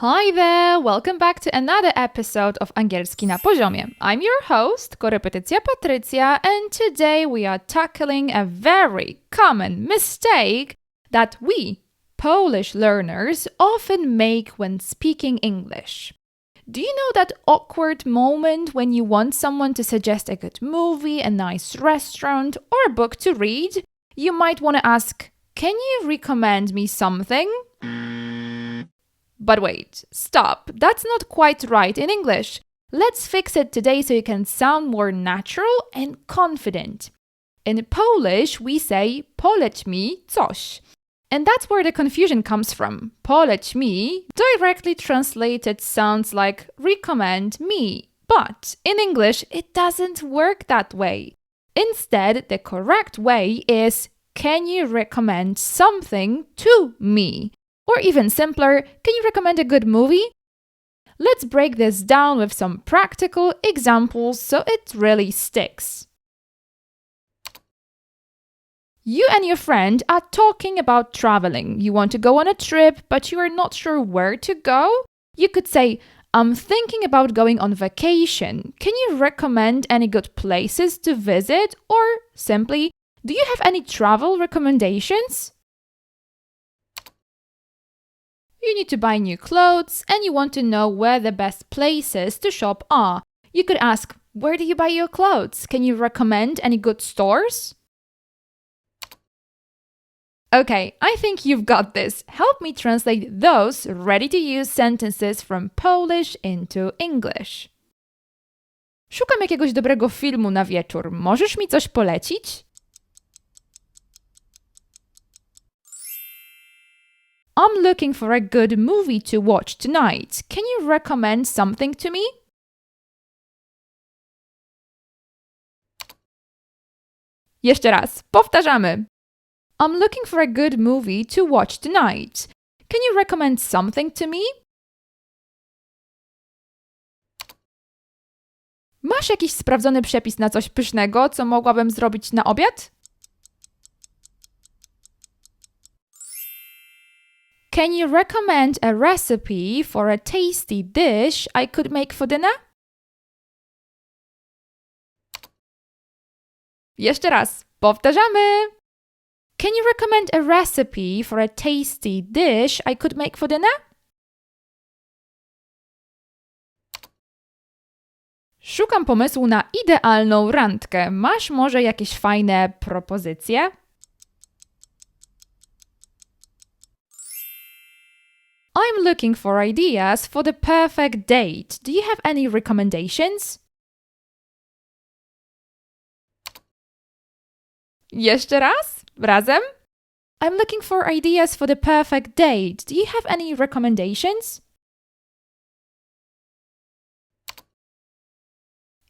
Hi there! Welcome back to another episode of Angielski na poziomie. I'm your host, Korepetycja Patrycja, and today we are tackling a very common mistake that we, Polish learners, often make when speaking English. Do you know that awkward moment when you want someone to suggest a good movie, a nice restaurant, or a book to read? You might want to ask, Can you recommend me something? But wait, stop. That's not quite right in English. Let's fix it today so you can sound more natural and confident. In Polish, we say poleć mi coś. And that's where the confusion comes from. Poleć mi directly translated sounds like recommend me. But in English, it doesn't work that way. Instead, the correct way is can you recommend something to me? Or even simpler, can you recommend a good movie? Let's break this down with some practical examples so it really sticks. You and your friend are talking about traveling. You want to go on a trip, but you are not sure where to go. You could say, I'm thinking about going on vacation. Can you recommend any good places to visit? Or simply, do you have any travel recommendations? You need to buy new clothes and you want to know where the best places to shop are. You could ask, Where do you buy your clothes? Can you recommend any good stores? Okay, I think you've got this. Help me translate those ready to use sentences from Polish into English. Szukam jakiegoś dobrego filmu na wieczór. Możesz mi coś polecić? I'm looking for a good movie to watch tonight. Can you recommend something to me? Jeszcze raz, powtarzamy. I'm looking for a good movie to watch tonight. Can you recommend something to me? Masz jakiś sprawdzony przepis na coś pysznego, co mogłabym zrobić na obiad? Can you recommend a recipe for a tasty dish I could make for dinner? Jeszcze raz, powtarzamy. Can you recommend a recipe for a tasty dish I could make for dinner? Szukam pomysłu na idealną randkę. Masz może jakieś fajne propozycje? I'm looking for ideas for the perfect date. Do you have any recommendations? Jeszcze raz? Razem? I'm looking for ideas for the perfect date. Do you have any recommendations?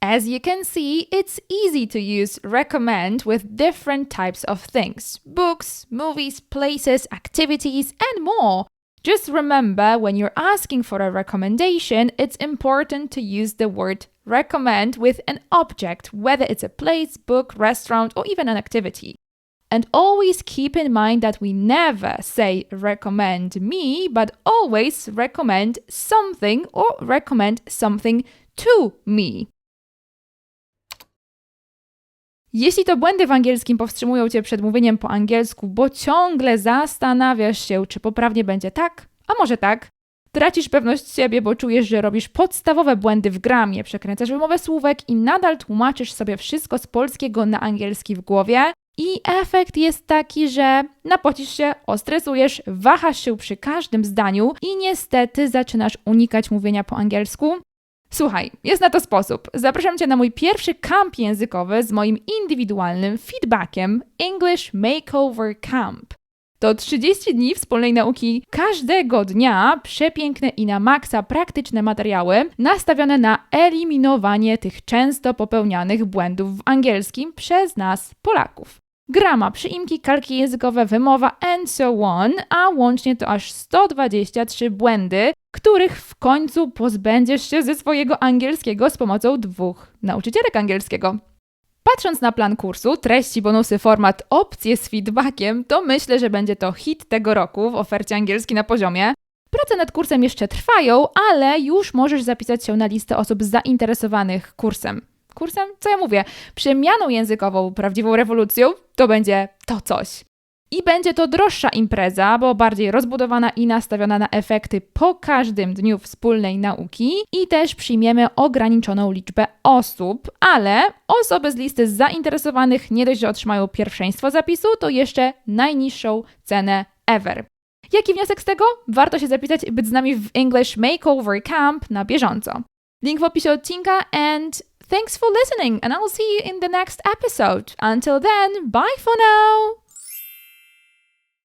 As you can see, it's easy to use recommend with different types of things books, movies, places, activities, and more. Just remember when you're asking for a recommendation, it's important to use the word recommend with an object, whether it's a place, book, restaurant, or even an activity. And always keep in mind that we never say recommend me, but always recommend something or recommend something to me. Jeśli to błędy w angielskim powstrzymują Cię przed mówieniem po angielsku, bo ciągle zastanawiasz się, czy poprawnie będzie tak, a może tak, tracisz pewność siebie, bo czujesz, że robisz podstawowe błędy w gramie, przekręcasz wymowę słówek i nadal tłumaczysz sobie wszystko z polskiego na angielski w głowie, i efekt jest taki, że napocisz się, ostresujesz, wahasz się przy każdym zdaniu i niestety zaczynasz unikać mówienia po angielsku. Słuchaj, jest na to sposób. Zapraszam Cię na mój pierwszy kamp językowy z moim indywidualnym feedbackiem English Makeover Camp. To 30 dni wspólnej nauki każdego dnia, przepiękne i na maksa praktyczne materiały nastawione na eliminowanie tych często popełnianych błędów w angielskim przez nas, Polaków grama, przyimki, kalki językowe, wymowa and so on, a łącznie to aż 123 błędy, których w końcu pozbędziesz się ze swojego angielskiego z pomocą dwóch nauczycielek angielskiego. Patrząc na plan kursu, treści, bonusy, format, opcje z feedbackiem, to myślę, że będzie to hit tego roku w ofercie angielski na poziomie. Prace nad kursem jeszcze trwają, ale już możesz zapisać się na listę osób zainteresowanych kursem. Kursem? Co ja mówię? Przemianą językową, prawdziwą rewolucją, to będzie to coś. I będzie to droższa impreza, bo bardziej rozbudowana i nastawiona na efekty po każdym dniu wspólnej nauki. I też przyjmiemy ograniczoną liczbę osób, ale osoby z listy zainteresowanych nie dość, że otrzymają pierwszeństwo zapisu, to jeszcze najniższą cenę ever. Jaki wniosek z tego? Warto się zapisać i być z nami w English Makeover Camp na bieżąco. Link w opisie odcinka and thanks for listening and I'll see you in the next episode. Until then, bye for now!